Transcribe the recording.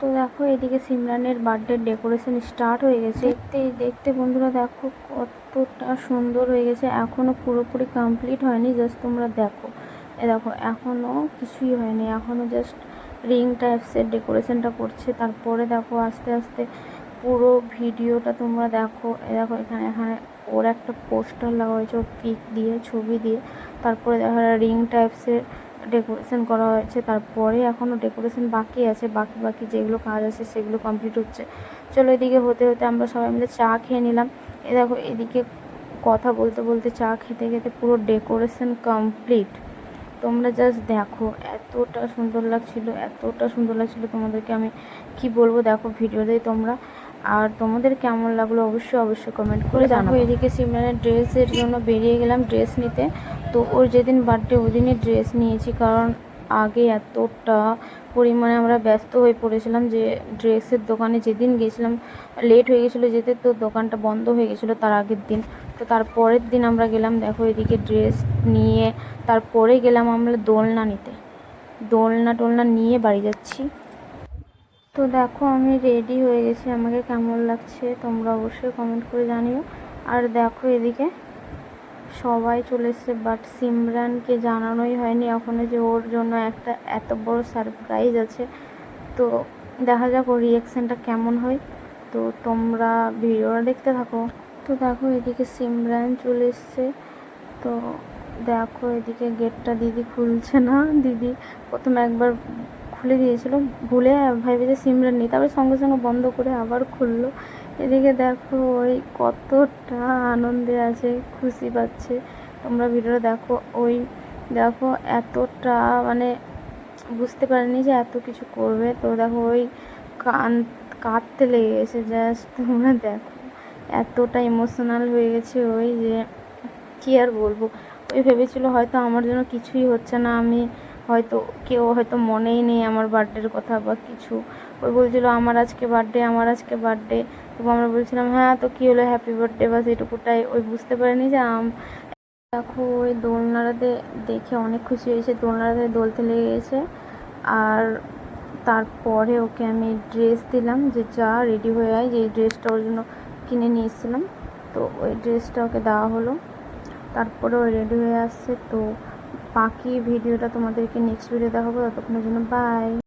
তো দেখো, এদিকে সিমরানের বার্থডে ডেকোরেশন স্টার্ট হয়ে গেছে। দেখতে দেখতে বন্ধুরা, দেখো কতটা সুন্দর হয়ে গেছে। এখনও পুরোপুরি কমপ্লিট হয়নি জাস্ট তোমরা দেখো। এ দেখো এখনও কিছুই হয়নি। এখনও জাস্ট রিং টাইপসের ডেকোরেশনটা করছে। তারপরে দেখো, আস্তে আস্তে পুরো ভিডিওটা তোমরা দেখো। এ দেখো, এখানে এখানে ওর একটা পোস্টার লাগা হয়েছে ওর পিক দিয়ে, ছবি দিয়ে। তারপরে দেখা রিং টাইপসের ডেকোরেশন করা হয়েছে। তারপরে এখনও ডেকোরেশন বাকি আছে। বাকি বাকি যেগুলো কাজ আছে সেগুলো কমপ্লিট হচ্ছে। চলো এদিকে হতে হতে আমরা সবাই মিলে চা খেয়ে নিলাম। এ দেখো এদিকে কথা বলতে বলতে চা খেতে খেতে পুরো ডেকোরেশন কমপ্লিট তোমরা জাস্ট দেখো এতটা সুন্দর লাগছিল এতটা সুন্দর লাগছিল তোমাদেরকে আমি কি বলব? দেখো ভিডিওতে তোমরা। আর তোমাদের কেমন লাগল অবশ্যই অবশ্যই কমেন্ট করে জানাব। এদিকে সিমরানের ড্রেসের জন্য বেরিয়ে গেলাম ড্রেস নিতে। তো ওর যেদিন বার্থডে ওই ড্রেস নিয়েছি, কারণ আগে এতটা পরিমাণে আমরা ব্যস্ত হয়ে পড়েছিলাম যে ড্রেসের দোকানে যেদিন গেছিলাম লেট হয়ে গেছিল যেতে, তো দোকানটা বন্ধ হয়ে গেছিল তার আগের দিন। তো তারপরের দিন আমরা গেলাম, দেখো এদিকে ড্রেস নিয়ে তারপরে গেলাম আমরা দোলনা নিতে। দোলনা টোলনা নিয়ে বাড়ি যাচ্ছি। তো দেখো আমি রেডি হয়ে গেছি, আমাকে কেমন লাগছে তোমরা অবশ্যই কমেন্ট করে জানিও। আর দেখো এদিকে সবাই চলে এসছে বাট সিমরানকে জানানোই হয়নি এখনও যে ওর জন্য একটা এত বড় সারপ্রাইজ আছে। তো দেখা যাক ওর রিয়াকশানটা কেমন হয়। তো তোমরা ভিডিওটা দেখতে থাকো। তো দেখো এদিকে সিমরান চলে এসছে। তো দেখো এদিকে গেটটা দিদি খুলছে না। দিদি প্রথমে একবার খুলে দিয়েছিল। ভুলে ভাইবে যে সিমরান নেই। তারপরে সঙ্গে সঙ্গে বন্ধ করে আবার খুললো। এদিকে দেখো ওই কতটা আনন্দে আছে, খুশি পাচ্ছে। তোমরা ভিডিওটা দেখো। ওই দেখো এতটা মানে বুঝতে পারিনি যে এত কিছু করবে। তো দেখো ওই কান কাঁদতে লেগে গেছে জাস্ট তোমরা দেখো। এতটা ইমোশনাল হয়ে গেছে ওই যে কী আর বলব? ওই ভেবেছিল হয়তো আমার জন্য কিছুই হচ্ছে না। আমি হয়তো কেউ হয়তো মনেই নেই আমার বার্থডের কথা বা কিছু। ওই বলছিল, আমার আজকে বার্থডে আমার আজকে বার্থডে তো আমরা বলছিলাম হ্যাঁ তো কী হলো? হ্যাপি বার্থডে বা সেটুকুটাই ওই বুঝতে পারেনি যে আম দেখো, ওই দোলনাটাতে দেখে অনেক খুশি হয়েছে। দোলনাটাতে দোলতে লেগে গেছে আর তারপরে ওকে আমি ড্রেস দিলাম যে, যা রেডি হয়ে আয়। যে ড্রেসটা ওর জন্য কিনে নিয়ে এসেছিলাম। তো ওই ড্রেসটা ওকে দেওয়া হলো। তারপরে ওই রেডি হয়ে আসছে। তো বাকি ভিডিওটা তোমাদেরকে নেক্সট ভিডিও দেখাবো ততক্ষণের জন্য বাই